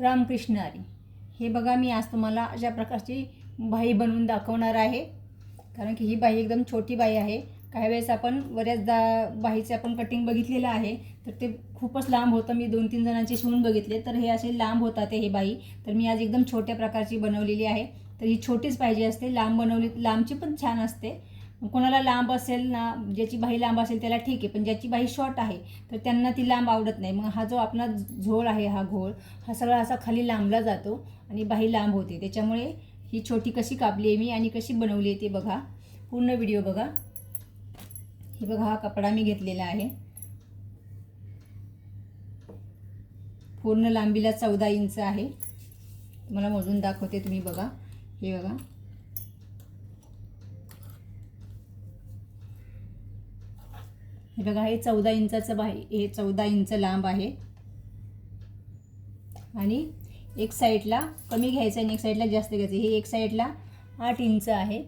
रामकृष्ण हरी हे बघा मी आज तुम्हाला अशा प्रकारची बाई बनवून दाखवणार आहे. कारण की ही बाई एकदम छोटी बाई आहे. काही वेळेस आपण बऱ्याचदा बाईचे आपण कटिंग बघितलेलं आहे. तर ते खूपच लांब होतं. मी दोन तीन जणांचे शिवून बघितले. तर हे असे लांब होतात हे बाई. तर मी आज एकदम छोट्या प्रकारची बनवलेली आहे. तर ही छोटीच पाहिजे असते. लांब बनवली लांबची पण छान असते. कोणाला लांब असेल ना ज्याची बाही लांब असेल त्याला ठीक आहे पण ज्याची बाही शॉर्ट आहे तर त्यांना ती लांब आवडत नाही. मग हा जो आपला झोळ आहे हा घोळ हा सगळा असा खाली लांबला जातो आणि बाही लांब होते. त्याच्यामुळे ही छोटी कशी कापली आहे मी आणि कशी बनवली आहे ते बघा. पूर्ण व्हिडिओ बघा. हे बघा हा कपडा मी घेतलेला आहे. पूर्ण लांबीला चौदा इंच आहे. तुम्हाला मोजून दाखवते तुम्ही बघा. हे बघा. हे बघा हे चौदा इंचाचं बाहे हे चौदा इंच लांब आहे. आणि एक साईडला कमी घ्यायचं आणि एक साईडला जास्त घ्यायचं. हे एक साईडला आठ इंच आहे.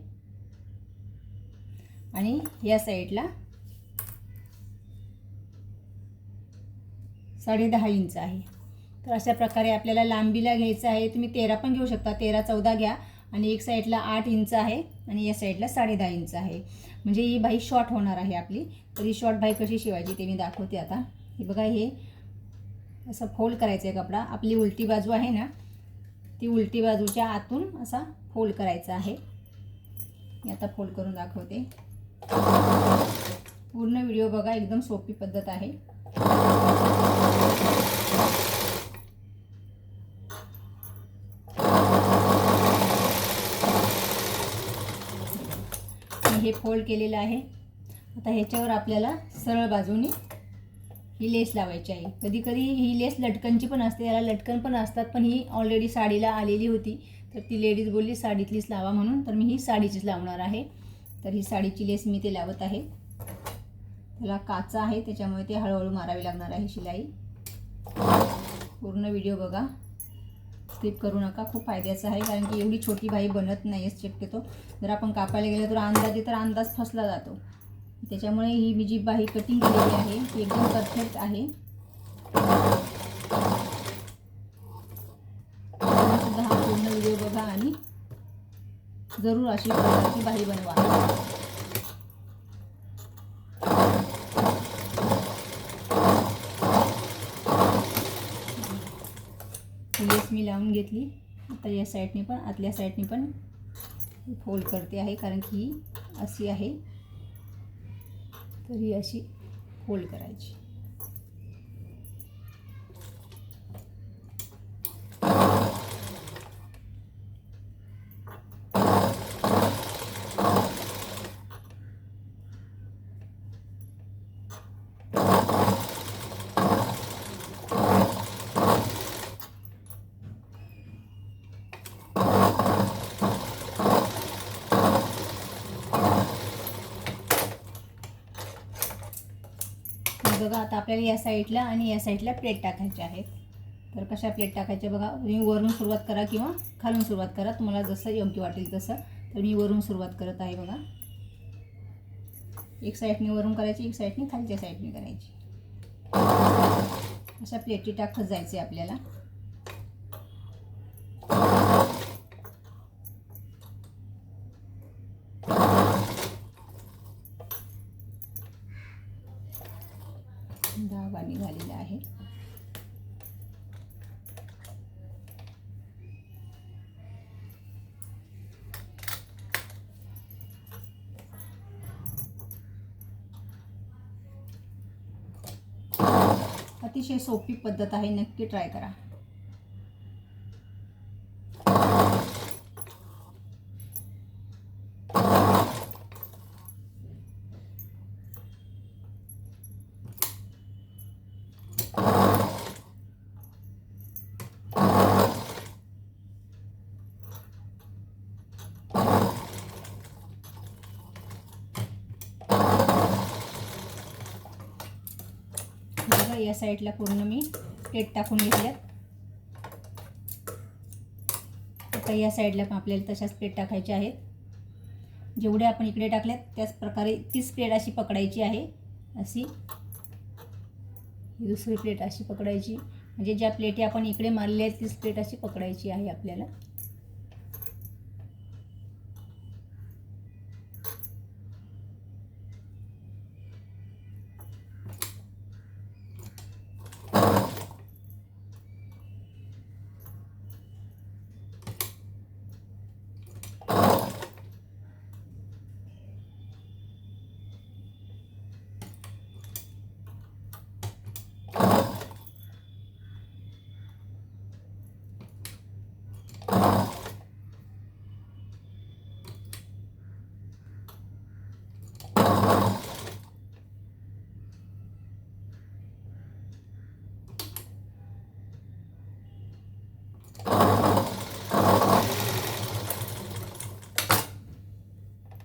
आणि या साईडला साडे दहा इंच आहे. तर अशा प्रकारे आपल्याला लांबीला घ्यायचं आहे. तुम्ही तेरा पण घेऊ शकता. तेरा चौदा घ्या. आणि एक साईडला आठ इंच आहे आणि या साईडला साडे दहा इंच आहे. म्हणजे ही बाई शॉर्ट होणार आहे आपली. तर ही शॉर्ट बाई कशी शिवायची ते मी दाखवते आता. हे बघा हे असं फोल्ड करायचं आहे कपडा. आपली उलटी बाजू आहे ना ती उलटी बाजूच्या आतून असा फोल्ड करायचा आहे. मी आता फोल्ड करून दाखवते. पूर्ण व्हिडिओ बघा एकदम सोपी पद्धत आहे. फोल्ड केलेलं आहे. आता ह्याच्यावर आपल्याला सरळ बाजूने ही लेस लावायची आहे. कधी कधी ही लेस लटकनची पण असते. याला लटकन पण असतात पण ही ऑलरेडी साडीला आलेली होती. तर ती लेडीज बोलली साडीतलीच लावा म्हणून. तर मी ही साडीचीच लावणार आहे. तर ही साडीची लेस मी ते लावत आहे. त्याला काचा आहे त्याच्यामुळे ते हळूहळू मारावी लागणार आहे शिलाई. पूर्ण व्हिडिओ बघा. स्किप करू नका खूप फायद्याचं आहे कारण की एवढी छोटी बाई बनत नाही आहे शक्यतो. जर आपण कापायला गेलो तर अंदाजे तर अंदाज फसला जातो. त्याच्यामुळे ही मी जी बाही कटिंग केलेली आहे ती एकदम परफेक्ट आहे. सुद्धा हा पूर्ण व्हिडिओ बघा आणि जरूर अशी प्रकारची बाही बनवा लेस मी लावून घेतली. आता या साईडने पण आतल्या साईडने पण फोल्ड करते आहे कारण की ही अशी आहे. तर ही अशी फोल्ड करायची. बघा आता आपल्याला या साईडला आणि या साईडला प्लेट टाकायचे आहेत तर कशा प्लेट टाकायच्या बघा तुम्ही वरून सुरुवात करा किंवा खालून सुरुवात करा. तुम्हाला जसं योग्य वाटेल तसं. तर मी वरून सुरुवात करत आहे बघा. एक साईडने वरून करायची एक साईडने खालच्या साईडने करायची. अशा प्लेटी टाकत जायचे आपल्याला. अतिशय सोपी पद्धत आहे नक्की ट्राय करा बघा या साईडला पूर्ण मी प्लेट टाकून घेतल्यात. आता या साईडला पण आपल्याला तशाच प्लेट टाकायच्या आहेत. जेवढे आपण इकडे टाकल्यात त्याच प्रकारे तीच प्लेट अशी पकडायची आहे. अशी. दुसरी प्लेट अशी पकडायची. म्हणजे ज्या प्लेटी आपण इकडे मारलेल्या आहेत तीच प्लेट अशी पकडायची आहे आपल्याला.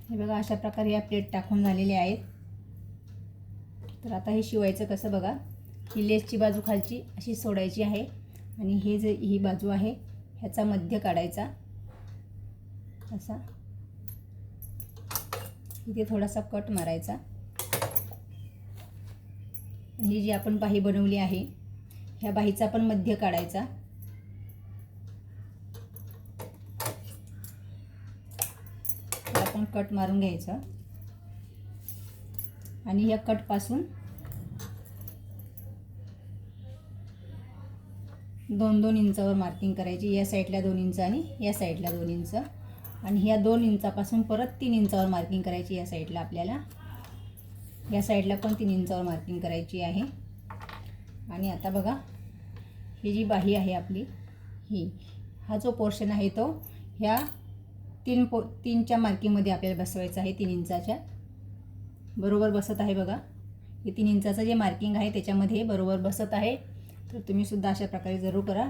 हे बघा अशा प्रकारे या प्लेट टाकून झालेल्या आहेत. तर आता हे शिवायचं कसं बघा? ही लेसची बाजू खालची अशी सोडायची आहे. आणि हे जे ही बाजू आहे ह्याचा मध्य काढायचा. असा. इथे थोडासा कट मारायचा. आणि ही जी आपण बाही बनवली आहे ह्या बाहीचा पण मध्य काढायचा. आपण कट मारून घ्यायचं. आणि या कटपासून दोन दोन इंचावर मार्किंग करायची. या साईडला दोन इंच आणि या साईडला दोन इंच. आणि ह्या दोन इंचापासून परत तीन इंचावर मार्किंग करायची या साईडला आपल्याला. या साईडला पण तीन इंचावर मार्किंग करायची आहे. आणि आता बघा ही जी बाही आहे आपली ही हा जो पोर्शन आहे तो ह्या तीन पो तीनच्या मार्किंगमध्ये आपल्याला बसवायचा आहे तीन इंचाच्या. बरोबर बसत आहे बघा. हे तीन इंचाचं जे मार्किंग आहे त्याच्यामध्ये बरोबर बसत आहे तर तुम्ही सुद्धा अशा प्रकारे जरूर करा.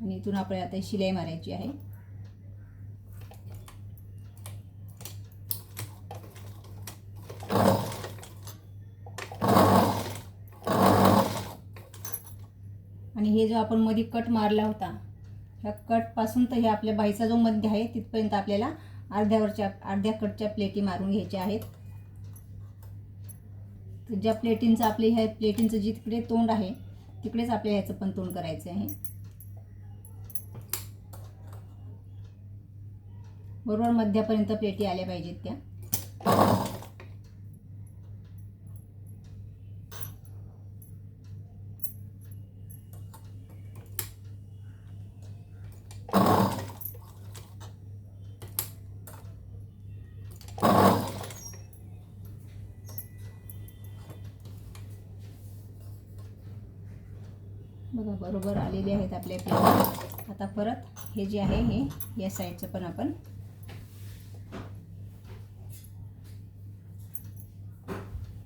आणि इथून आपल्याला आता शिलाई मारायची आहे. आणि हे जो आपण मध्ये कट मारला होता ह्या कटपासून तर हे आपल्या बाईचा जो मध्य आहे तिथपर्यंत आपल्याला अर्ध्यावरच्या अर्ध्या कटच्या प्लेटी मारून घ्यायच्या आहेत. तर ज्या प्लेटींचं आपले ह्या प्लेटींचं जितकडे तोंड आहे तिकडेच आपल्या ह्याचं पण तोंड करायचं आहे. बरोबर मध्यापर्यंत प्लेटी आल्या पाहिजेत त्या. बघा बरोबर आलेले आहेत आपल्या प्लेट आता परत हे जे आहे हे या साईडचं पण आपण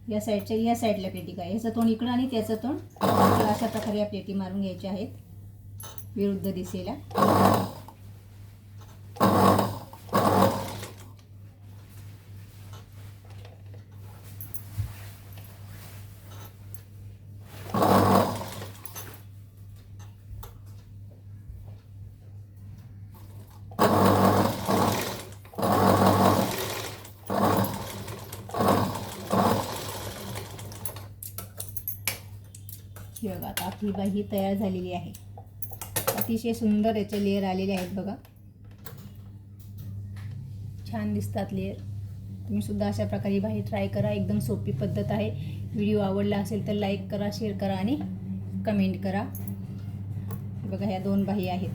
या साईडच्या या साईडला प्लेटी काय ह्याचं तोंड इकडं आणि त्याचं तोंड. अशा प्रकारे या प्लेटी मारून घ्यायच्या आहेत. विरुद्ध दिशेला. बघा आता आपली बाई ही तयार झालेली आहे. अतिशय सुंदर याचे लेअर आलेले आहेत बघा. छान दिसतात लेअर तुम्ही सुद्धा अशा प्रकारे ही बाई ट्राय करा. एकदम सोपी पद्धत आहे. व्हिडिओ आवडला असेल तर लाईक करा शेअर करा आणि कमेंट करा. बघा ह्या दोन बाही आहेत.